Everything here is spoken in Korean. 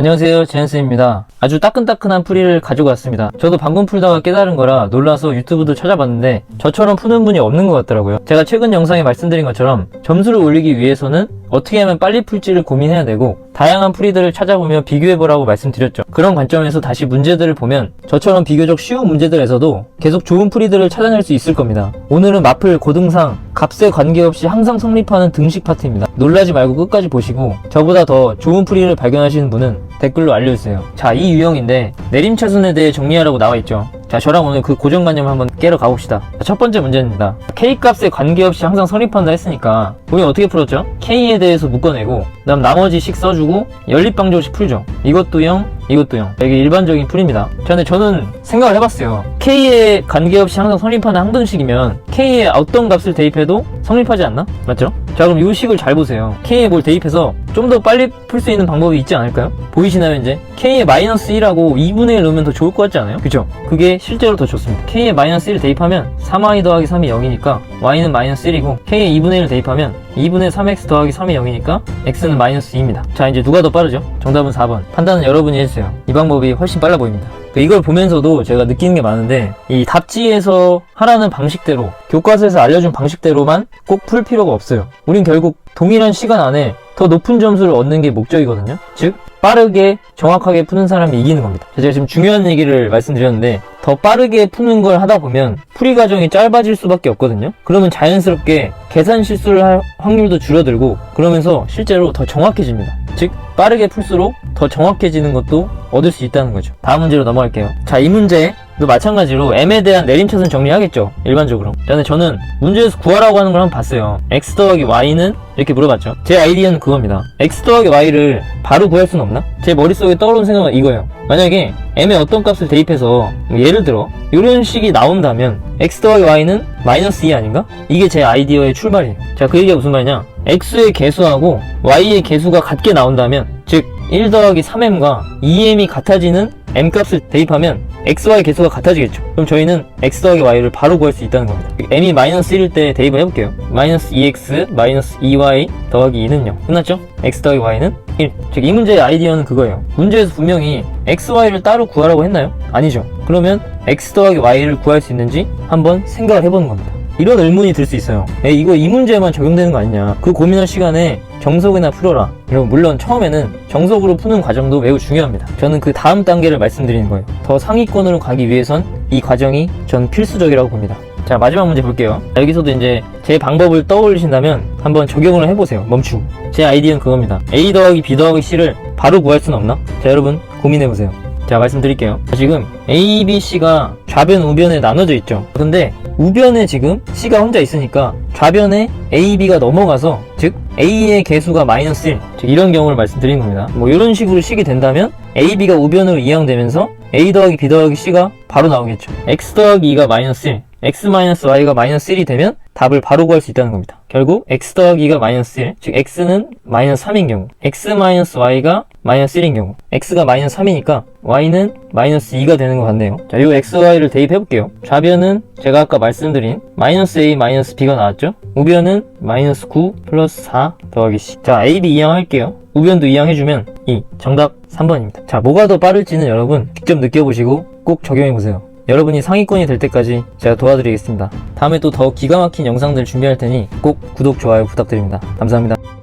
안녕하세요. 제한스입니다. 아주 따끈따끈한 풀이를 가지고 왔습니다. 저도 방금 풀다가 깨달은 거라 놀라서 유튜브도 찾아봤는데 저처럼 푸는 분이 없는 것 같더라고요. 제가 최근 영상에 말씀드린 것처럼 점수를 올리기 위해서는 어떻게 하면 빨리 풀지를 고민해야 되고 다양한 풀이들을 찾아보며 비교해보라고 말씀드렸죠 그런 관점에서 다시 문제들을 보면 저처럼 비교적 쉬운 문제들에서도 계속 좋은 풀이들을 찾아낼 수 있을 겁니다 오늘은 마플 고등상 값에 관계없이 항상 성립하는 등식 파트입니다 놀라지 말고 끝까지 보시고 저보다 더 좋은 풀이를 발견하시는 분은 댓글로 알려주세요. 자, 이 유형인데 내림차순에 대해 정리하라고 나와 있죠. 자, 저랑 오늘 그 고정관념 한번 깨러 가봅시다. 자, 첫 번째 문제입니다. K값에 관계없이 항상 성립한다 했으니까 우리 어떻게 풀었죠? K에 대해서 묶어내고 그다음 나머지 식 써주고 연립방정식 풀죠. 이것도 0, 이것도 0. 이게 일반적인 풀입니다. 자, 근데 저는 생각을 해봤어요. K에 관계없이 항상 성립하는 항등식이면 K에 어떤 값을 대입해도 성립하지 않나? 맞죠? 자, 그럼 이 식을 잘 보세요. K에 뭘 대입해서 좀 더 빨리 풀 수 있는 방법이 있지 않을까요? 보이시나요, 이제? K에 마이너스 1하고 2분의 1 넣으면 더 좋을 것 같지 않아요? 그죠? 그게 실제로 더 좋습니다. K에 마이너스 1 대입하면 3y 더하기 3이 0이니까 y는 마이너스 1이고 K에 2분의 1 대입하면 2분의 3x 더하기 3이 0이니까 x는 마이너스 2입니다. 자, 이제 누가 더 빠르죠? 정답은 4번. 판단은 여러분이 해주세요. 이 방법이 훨씬 빨라 보입니다. 그 이걸 보면서도 제가 느끼는 게 많은데 이 답지에서 하라는 방식대로 교과서에서 알려준 방식대로만 꼭 풀 필요가 없어요. 우린 결국 동일한 시간 안에 더 높은 점수를 얻는 게 목적이거든요. 즉 빠르게 정확하게 푸는 사람이 이기는 겁니다. 제가 지금 중요한 얘기를 말씀드렸는데 더 빠르게 푸는 걸 하다 보면 풀이 과정이 짧아질 수밖에 없거든요. 그러면 자연스럽게 계산 실수를 할 확률도 줄어들고 그러면서 실제로 더 정확해집니다. 즉 빠르게 풀수록 더 정확해지는 것도 얻을 수 있다는 거죠. 다음 문제로 넘어갈게요. 자, 이 문제도 마찬가지로 m에 대한 내림차순 정리하겠죠. 일반적으로. 자, 근데 저는 문제에서 구하라고 하는 걸 한번 봤어요. x 더하기 y는 이렇게 물어봤죠. 제 아이디어는 그겁니다. x 더하기 y를 바로 구할 수는 없나? 제 머릿속에 떠오르는 생각은 이거예요. 만약에 m에 어떤 값을 대입해서 뭐 예를 들어 이런 식이 나온다면 x 더하기 y는 마이너스 2 아닌가? 이게 제 아이디어의 출발이에요. 자, 그 얘기가 무슨 말이냐? x의 개수하고 y의 개수가 같게 나온다면 즉 1 더하기 3m과 2m이 같아지는 m 값을 대입하면 x, y 개수가 같아지겠죠. 그럼 저희는 x 더하기 y를 바로 구할 수 있다는 겁니다. m이 마이너스 1일 때 대입을 해볼게요. 마이너스 2x 마이너스 2y 더하기 2는 0. 끝났죠? x 더하기 y는 1. 즉이 문제의 아이디어는 그거예요. 문제에서 분명히 x, y를 따로 구하라고 했나요? 아니죠. 그러면 x 더하기 y를 구할 수 있는지 한번 생각을 해보는 겁니다. 이런 의문이 들 수 있어요. 에 이거 이 문제에만 적용되는 거 아니냐. 그 고민할 시간에 정석이나 풀어라. 여러분 물론 처음에는 정석으로 푸는 과정도 매우 중요합니다. 저는 그 다음 단계를 말씀드리는 거예요. 더 상위권으로 가기 위해선 이 과정이 전 필수적이라고 봅니다. 자 마지막 문제 볼게요. 자, 여기서도 이제 제 방법을 떠올리신다면 한번 적용을 해보세요. 멈추고. 제 아이디어는 그겁니다. A 더하기 B 더하기 C를 바로 구할 수는 없나? 자 여러분 고민해보세요. 자 말씀드릴게요. 자, 지금 A, B, C가 좌변, 우변에 나눠져 있죠. 근데 우변에 지금 C가 혼자 있으니까 좌변에 A, B가 넘어가서 즉 A의 개수가 마이너스 1 즉, 이런 경우를 말씀드린 겁니다. 뭐 이런 식으로 식이 된다면 A, B가 우변으로 이항되면서 A 더하기 B 더하기 C가 바로 나오겠죠. X 더하기 2가 마이너스 1 x 마이너스 y가 마이너스 1이 되면 답을 바로 구할 수 있다는 겁니다. 결국 x 더하기 2가 마이너스 1, 즉 x는 마이너스 3인 경우, x 마이너스 y가 마이너스 1인 경우, x가 마이너스 3이니까 y는 마이너스 2가 되는 것 같네요. 자, 이 x, y를 대입해 볼게요. 좌변은 제가 아까 말씀드린 마이너스 a 마이너스 b가 나왔죠? 우변은 마이너스 9 플러스 4 더하기 c. 자, a, b 이항할게요. 우변도 이항해주면 2. 정답 3번입니다. 자, 뭐가 더 빠를지는 여러분 직접 느껴보시고 꼭 적용해 보세요. 여러분이 상위권이 될 때까지 제가 도와드리겠습니다. 다음에 또 더 기가 막힌 영상들 준비할 테니 꼭 구독, 좋아요 부탁드립니다. 감사합니다.